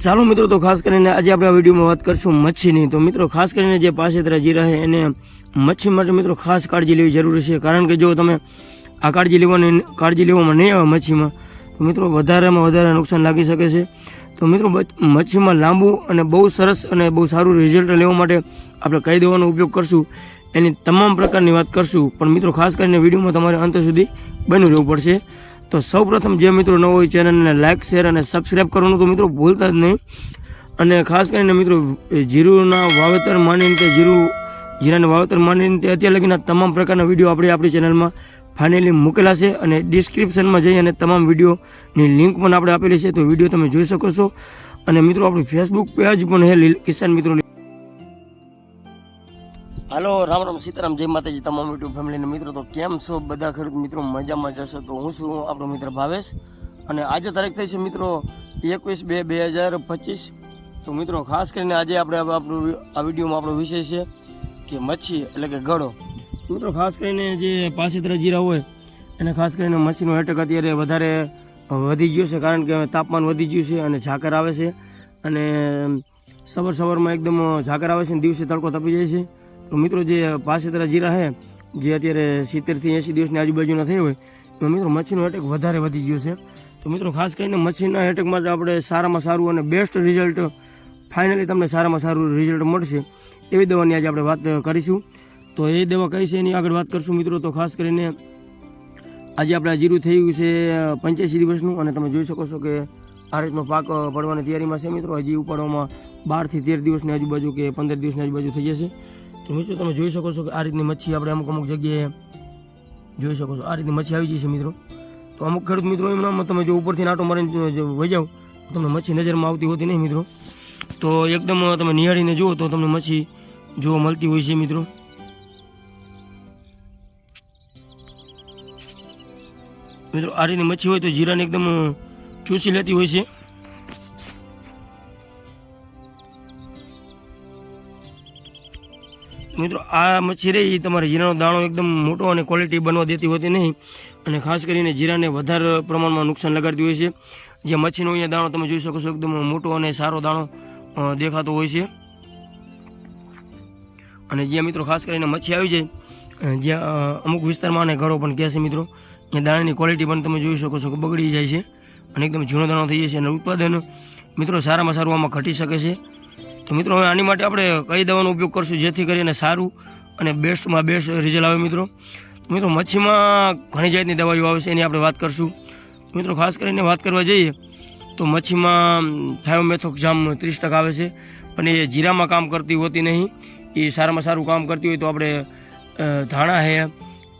ચાલો મિત્રો, તો ખાસ કરીને આજે આપણે આ વિડીયોમાં વાત કરશું મચ્છીની. તો મિત્રો, ખાસ કરીને જે પાસેતરા જીરા છે એને મચ્છી માટે મિત્રો ખાસ કાળજી લેવી જરૂરી છે. કારણ કે જો તમે આ કાળજી લેવાની કાળજી લેવામાં નહીં આવે મચ્છીમાં, તો મિત્રો વધારેમાં વધારે નુકસાન લાગી શકે છે. તો મિત્રો મચ્છીમાં લાંબુ અને બહુ સરસ અને બહુ સારું રિઝલ્ટ લેવા માટે આપણે કઈ દેવાનો ઉપયોગ કરશું, એની તમામ પ્રકારની વાત કરશું. પણ મિત્રો, ખાસ કરીને વિડીયોમાં તમારે અંત સુધી બની રહેવું પડશે. તો સૌ પ્રથમ જે મિત્રો ન હોય ચેનલને લાઇક શેર અને સબસ્ક્રાઈબ કરવાનું તો મિત્રો ભૂલતા જ નહીં. અને ખાસ કરીને મિત્રો જીરુના વાવેતર માંડીને તે જીરું, જીરાના વાવેતર માંડીને તે અત્યારે લગીના તમામ પ્રકારના વીડિયો આપણે આપણી ચેનલમાં ફાઇનલી મૂકેલા છે. અને ડિસ્ક્રિપ્શનમાં જઈ અને તમામ વિડીયોની લિંક પણ આપણે આપેલી છે. તો વીડિયો તમે જોઈ શકો છો. અને મિત્રો, આપણું ફેસબુક પેજ પણ હે કિસાન મિત્રો હાલો, રામ રામ સીતારામ, જય માતાજી તમામ યુટ્યુબ ફેમિલીના મિત્રો. તો કેમ છો બધા ખેડૂત મિત્રો? મજામાં જશો તો હું છું આપણો મિત્ર ભાવેશ. અને આજે તારીખ થઈ છે મિત્રો એકવીસ બે બે હજાર પચીસ. તો મિત્રો, ખાસ કરીને આજે આપણે આપણું આ વિડીયોમાં આપણો વિષય છે કે મચ્છી એટલે કે ગળો. મિત્રો, ખાસ કરીને જે પાસેતરા જીરા હોય, એને ખાસ કરીને મચ્છીનો એટેક અત્યારે વધારે વધી ગયો છે, કારણ કે તાપમાન વધી ગયું છે અને ઝાકર આવે છે. અને સવાર સવારમાં એકદમ ઝાકર આવે છે દિવસે તડકો તપી જાય છે. તો મિત્રો જે પાસેતરા જીરા છે જે અત્યારે સિત્તેરથી એંસી દિવસની આજુબાજુના થઈ હોય, તો મિત્રો મચ્છીનો એટેક વધારે વધી ગયો છે. તો મિત્રો ખાસ કરીને મચ્છીના એટેક માટે આપણે સારામાં સારું અને બેસ્ટ રિઝલ્ટ ફાઇનલી તમને સારામાં સારું રિઝલ્ટ મળશે. એવી દવાની આજે આપણે વાત કરીશું. તો એ દવા કઈ છે એની આગળ વાત કરશું મિત્રો. તો ખાસ કરીને આજે આપણે જીરું થઈ ગયું છે પંચ્યાસી દિવસનું અને તમે જોઈ શકો છો કે આ રીતનો પાક પડવાની તૈયારીમાં છે મિત્રો. હજી ઉપાડવામાં બારથી તેર દિવસની આજુબાજુ કે પંદર દિવસની આજુબાજુ થઈ જશે. તો મિત્રો, તમે જોઈ શકો છો કે આ રીતની મચ્છી આપણે અમુક અમુક જગ્યાએ જોઈ શકો છો. આ રીતની મચ્છી આવી જશે મિત્રો. તો અમુક ખેડૂત મિત્રો એમનામાં તમે જો ઉપરથી નાટો મારીને વહી જાઓ તમને મચ્છી નજરમાં આવતી હોતી નહીં મિત્રો. તો એકદમ તમે નિહાળીને જુઓ તો તમને મચ્છી જોવા મળતી હોય છે મિત્રો. મિત્રો, આ રીતની મચ્છી હોય તો જીરાને એકદમ ચૂસી લેતી હોય છે. મિત્રો, આ મચ્છી રહી તમારે જીરાનો દાણો એકદમ મોટો અને ક્વોલિટી બનવા દેતી હોતી નહીં. અને ખાસ કરીને જીરાને વધારે પ્રમાણમાં નુકસાન લગાડતી હોય છે. જે મચ્છીનો અહીંયા દાણો તમે જોઈ શકો છો, એકદમ મોટો અને સારો દાણો દેખાતો હોય છે. અને જ્યાં મિત્રો ખાસ કરીને મચ્છી આવી જાય જ્યાં અમુક વિસ્તારમાં અને ઘરો પણ કહે છે મિત્રો, ત્યાં દાણાની ક્વોલિટી પણ તમે જોઈ શકો છો કે બગડી જાય છે. અને એકદમ ઝીણો દાણો થઈ જાય છે અને ઉત્પાદન મિત્રો સારામાં સારું આમાં ઘટી શકે છે. તો મિત્રો, હવે આની માટે આપણે કઈ દવાનો ઉપયોગ કરશું જેથી કરીને સારું અને બેસ્ટમાં બેસ્ટ રિઝલ્ટ આવે મિત્રો. તો મિત્રો, મચ્છીમાં ઘણી જાતની દવાઈઓ આવે છે, એની આપણે વાત કરશું. મિત્રો, ખાસ કરીને વાત કરવા જઈએ, તો મચ્છીમાં થાયોમેથોક્ઝામ ત્રીસ ટકા આવે છે. પણ એ જીરામાં કામ કરતી હોતી નહીં. એ સારામાં સારું કામ કરતી હોય તો આપણે ધાણા છે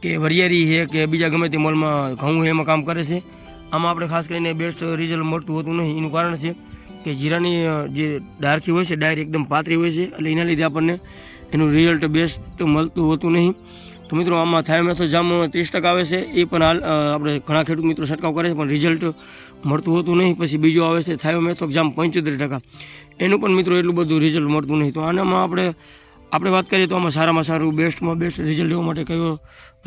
કે વરિયારી છે કે બીજા ગમે તે મોલમાં ઘઉં છે એમાં કામ કરે છે. આમાં આપણે ખાસ કરીને બેસ્ટ રિઝલ્ટ મળતું હોતું નહીં. એનું કારણ છે કે જીરાની જે ડાર્કી હોય છે, ડાયર એકદમ પાતળી હોય છે. એટલે એના લીધે આપણને એનું રિઝલ્ટ બેસ્ટ મળતું હોતું નહીં. તો મિત્રો, આમાં થાયોમેથોઝામ ત્રીસ ટકા આવે છે. એ પણ હાલ આપણે ઘણા ખેડૂત મિત્રો છંટકાવ કરે છે, પણ રિઝલ્ટ મળતું હોતું નહીં. પછી બીજું આવે છે થાયોમેથોક્ઝામ પંચોતેર ટકા. એનું પણ મિત્રો એટલું બધું રિઝલ્ટ મળતું નહીં. તો આનામાં આપણે આપણે વાત કરીએ તો આમાં સારામાં સારું બેસ્ટમાં બેસ્ટ રિઝલ્ટ લેવા માટે કયો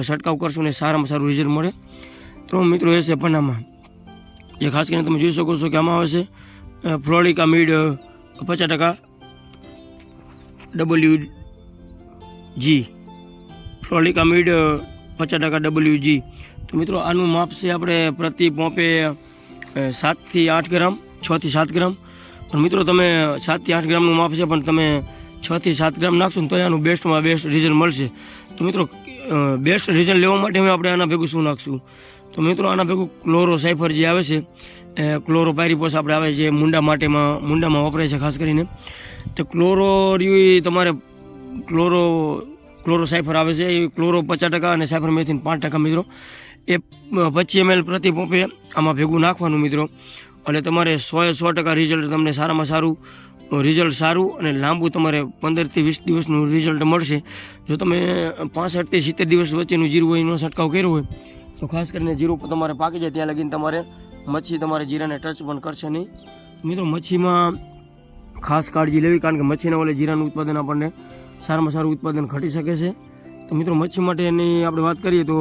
છંટકાવ કરશું ને સારામાં સારું રિઝલ્ટ મળે. તો મિત્રો, એ છે પન્નામાં જે ખાસ કરીને તમે જોઈ શકો છો કે આમાં આવે છે ફ્લોરિકા મીડ પચાસ ટકા. ડબલ્યુ જી ફ્લોરિકા મીડ પચાસ ટકા ડબલ્યુ જી તો મિત્રો, આનું માપ છે આપણે પ્રતિ પોંપે સાતથી આઠ ગ્રામ છથી સાત ગ્રામ. પણ મિત્રો, તમે સાતથી આઠ ગ્રામનું માપ છે, પણ તમે છથી સાત ગ્રામ નાખશો ને તો આનું બેસ્ટમાં બેસ્ટ રિઝલ્ટ મળશે. તો મિત્રો બેસ્ટ રિઝલ્ટ લેવા માટે હવે આપણે આના ભેગું શું નાખશું? તો મિત્રો, આના ભેગું ક્લોરો સાઇફર જે આવે છે એ ક્લોરો પાયરીપોસ આપણે આવે છે, મુંડા માટેમાં, મુંડામાં વપરાય છે ખાસ કરીને. તો ક્લોરો રહ્યું એ તમારે ક્લોરો ક્લોરો સાયફર આવે છે એ ક્લોરો પચાસ ટકા અને સાયફર મેથીન પાંચ ટકા મિત્રો. એ પચીસ એમએલ પ્રતિ પોપે આમાં ભેગું નાખવાનું મિત્રો. એટલે તમારે સોએ સો ટકા રિઝલ્ટ તમને સારામાં સારું રિઝલ્ટ સારું અને લાંબુ તમારે પંદરથી વીસ દિવસનું રિઝલ્ટ મળશે. જો તમે પાસઠથી સિત્તેર દિવસ વચ્ચેનું જીરું હોય એનો છંટકાવ કર્યો હોય, તો ખાસ કરીને જીરું તમારે પાકી જાય ત્યાં લગીને તમારે મચ્છી તમારે જીરાને ટચ પણ કરશે નહીં. મિત્રો, મચ્છીમાં ખાસ કાળજી લેવી, કારણ કે મચ્છીના ઓલે જીરાનું ઉત્પાદન આપણને સારામાં સારું ઉત્પાદન ઘટી શકે છે. તો મિત્રો, મચ્છી માટેની આપણે વાત કરીએ તો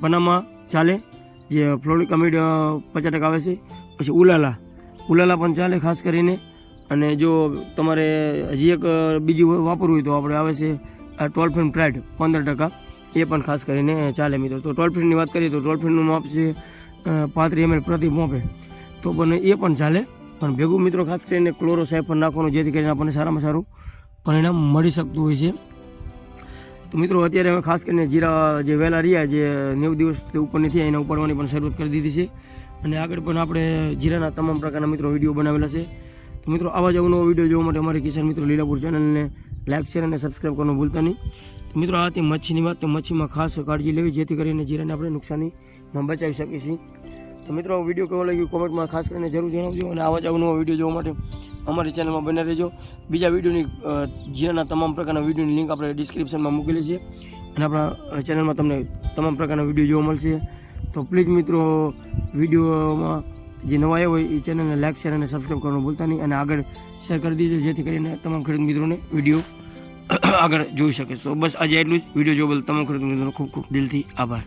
પનામા ચાલે, જે ફ્લોરિકા મીડ પચાસ ટકા આવે છે. પછી ઉલાલા ઉલાલા પણ ચાલે ખાસ કરીને. અને જો તમારે હજી એક બીજું વાપરવું હોય તો આપણે આવે છે, આ ટોલ ફ્રેન્ડ પ્રાઇડ પંદર ટકા. એ પણ ખાસ કરીને ચાલે મિત્રો. તો ટોલ ફ્રીની વાત કરીએ તો ટોલ ફ્રીનું માપ છે પાંત્રીસ એમએલ પ્રતિ મોપે. તો પણ એ પણ ચાલે. પણ ભેગું મિત્રો ખાસ કરીને ક્લોરો સાયફર નાખવાનું, જેથી કરીને આપણને સારામાં સારું પરિણામ મળી શકતું હોય છે. તો મિત્રો અત્યારે અમે ખાસ કરીને જીરા જે વહેલા રહ્યા, જે નેવું દિવસ ઉપરની થયા, એને ઉપાડવાની પણ શરૂઆત કરી દીધી છે. અને આગળ પણ આપણે જીરાના તમામ પ્રકારના મિત્રો વીડિયો બનાવેલા છે. તો મિત્રો આવા જ અવનવો વીડિયો જોવા માટે અમારી કિસાન મિત્રો લીલાપુર ચેનલને લાઈક શેર અને સબસ્ક્રાઈબ કરવાનું ભૂલતા નહીં. મિત્રો, આ હતી મચ્છીની વાત, તો મચ્છીમાં ખાસ કાળજી લેવી, જેથી કરીને જીરાને આપણે નુકસાનીમાં બચાવી શકીએ છીએ. તો મિત્રો વીડિયો કેવો લાગ્યો કોમેન્ટમાં ખાસ કરીને જરૂર જણાવજો અને આવા જ અવનવો વીડિયો જોવા માટે અમારી ચેનલમાં બને રહેજો. બીજા વિડીયોની જીરાના તમામ પ્રકારના વિડીયોની લિંક આપણે ડિસ્ક્રિપ્શનમાં મૂકેલી છે અને આપણા ચેનલમાં તમને તમામ પ્રકારના વીડિયો જોવા મળશે. તો પ્લીઝ મિત્રો, વિડીયોમાં જે નવા આવ્યો હોય એ ચેનલને લાઈક, શેર અને સબસ્ક્રાઈબ કરવાનું ભૂલતા નહીં અને આગળ શેર કરી દીજો, જેથી કરીને તમામ ખેડૂત મિત્રોને વીડિયો આગળ જોઈ શકે તો બસ આજે એટલું જ. વીડિયો જોવા બદલ તમામ મિત્રોનો ખૂબ ખૂબ દિલથી આભાર.